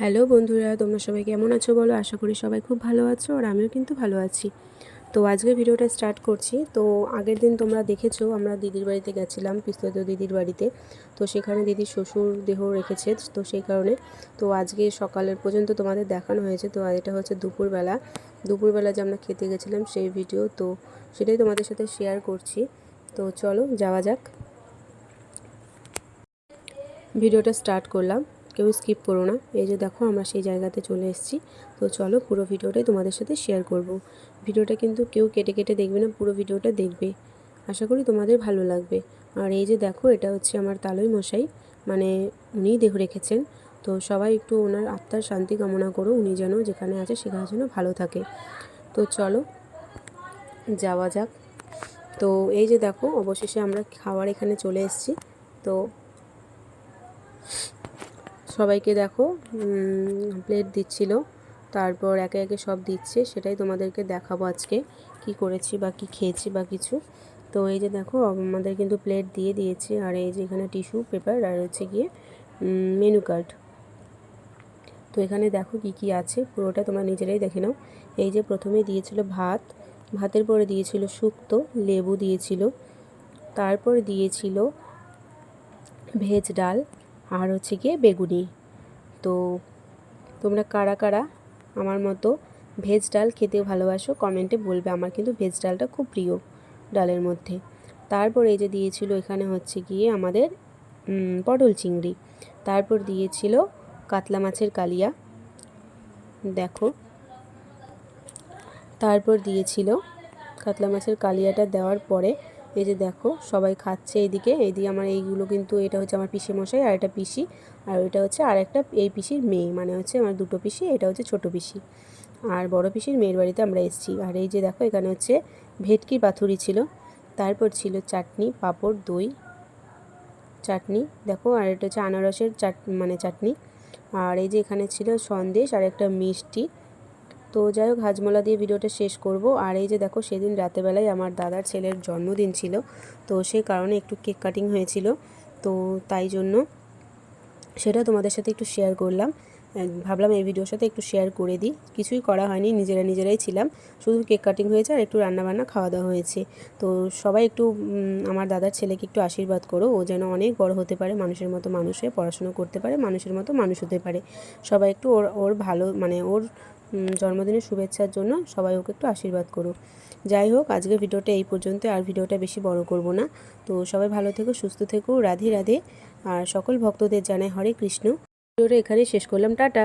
Hello বন্ধুরা, তোমরা সবাই কেমন আছো বলো? আশা করি সবাই খুব ভালো আছো আর আমিও কিন্তু ভালো আছি। তো আজকে ভিডিওটা স্টার্ট করছি। তো আগের দিন তোমরা দেখেছ, আমরা দিদির বাড়িতে গেছিলাম পিস্তত দিদির বাড়িতে। তো সেখানে দিদির শ্বশুর দেহ রেখেছে, তো সেই কারণে। তো আজকে সকালের পর্যন্ত তোমাদের দেখানো হয়েছে। তো এটা হচ্ছে দুপুরবেলা। দুপুরবেলা যে আমরা খেতে গেছিলাম সেই ভিডিও তো সেটাই তোমাদের সাথে শেয়ার করছি। তো চলো, যাওয়া যাক। ভিডিওটা স্টার্ট করলাম। কেউ স্কিপ করো না। এই যে দেখো আমরা সেই জায়গাতে চলে এসেছি। তো চলো পুরো ভিডিওটাই তোমাদের সাথে শেয়ার করব। ভিডিওটা কিন্তু কেউ কেটে কেটে দেখবে না, পুরো ভিডিওটা দেখবে। আশা করি তোমাদের ভালো লাগবে। আর এই যে দেখো, এটা হচ্ছে আমার তালই মশাই। মানে উনিই দেহ রেখেছেন। তো সবাই একটু ওনার আত্মার শান্তি কামনা করো, উনি যেন যেখানে আছে সেখানে যেন ভালো থাকে। তো চলো, যাওয়া যাক। তো এই যে দেখো, অবশেষে আমরা খাওয়ার এখানে চলে এসেছি। তো সবাইকে দেখো প্লেট দিচ্ছিল। তারপর একে একে সব দিচ্ছে, সেটাই তোমাদেরকে দেখাবো আজকে, কি করেছি বা কি খেয়েছি বা কিছু। তো এই যে দেখো, আমাদের কিন্তু প্লেট দিয়ে দিয়েছে, আর এই যে এখানে টিস্যু পেপার আর হচ্ছে গিয়ে মেনু কার্ড তো এখানে দেখো কি কি আছে, পুরোটা তোমরা নিজেরাই দেখে নাও। এই যে প্রথমে দিয়েছিল ভাত, ভাতের পরে দিয়েছিল শুক্তো, লেবু দিয়েছিল। তারপর দিয়েছিল ভেজ ডাল আর হচ্ছে গিয়ে বেগুনি। তো তোমরা কারা কারা আমার মতো ভেজ ডাল খেতে ভালোবাসো কমেন্টে বলবে। আমার কিন্তু ভেজ ডালটা খুব প্রিয় ডালের মধ্যে। তারপর এই যে দিয়েছিল এখানে হচ্ছে গিয়ে আমাদের পটল চিংড়ি। তারপর দিয়েছিল কাতলা মাছের কালিয়া। দেখো। তারপর দিয়েছিল কাতলা মাছের কালিয়াটা দেওয়ার পরে এই যে দেখো, সবাই খাচ্ছে এইদিকে। এইদিকে আমার এইগুলো কিন্তু, এটা হচ্ছে আমার পিসি মশাই আর এটা পিসি। আর এটা হচ্ছে আর একটা এই পিসির মেয়ে মানে হচ্ছে আমার দুটো পিসি, এটা হচ্ছে ছোট পিসি। আর বড় পিসির মেয়ের বাড়িতে আমরা এসেছি। আর এই যে দেখো, এখানে হচ্ছে ভেটকির পাথুরি ছিল। তারপর ছিল চাটনি, পাঁপড়, দই, চাটনি। দেখো, আর এটা হচ্ছে আনারসের চাট মানে চাটনি। আর এই যে এখানে ছিল সন্দেশ আর একটা মিষ্টি। তো যাই হোক, হাজমোলা দিয়ে ভিডিওটা শেষ করব। আর এই যে দেখো, সেদিন রাতেবেলায় আমার দাদার ছেলের জন্মদিন ছিল, তো সেই কারণে একটু কেক কাটিং হয়েছিল, তো তাই জন্য সেটা তোমাদের সাথে একটু শেয়ার করলাম। ভাবলাম এই ভিডিওর সাথে একটু শেয়ার করে দিই। কিছুই করা হয়নি, নিজেরা নিজেরাই ছিলাম। শুধু কেক কাটিং হয়েছে আর একটু রান্নাবান্না খাওয়া দাওয়া হয়েছে। তো সবাই একটু আমার দাদার ছেলেকে একটু আশীর্বাদ করো। ও যেন অনেক বড় হতে পারে, মানুষের মতো মানুষ হয়ে পড়াশুনো করতে পারে, মানুষের মতো মানুষ হতে পারে। সবাই একটু ওর ওর ভালো মানে ওর জন্মদিনের শুভেচ্ছার জন্য সবাই ওকে একটু আশীর্বাদ করো। যাই হোক, আজকে ভিডিওটা এই পর্যন্ত। আর ভিডিওটা বেশি বড় করব না। তো সবাই ভালো থেকো, সুস্থ থেকো। রাধে রাধে। আর সকল ভক্তদের জানাই হরে কৃষ্ণ। ভিডিওটা এখানেই শেষ করলাম টাটা।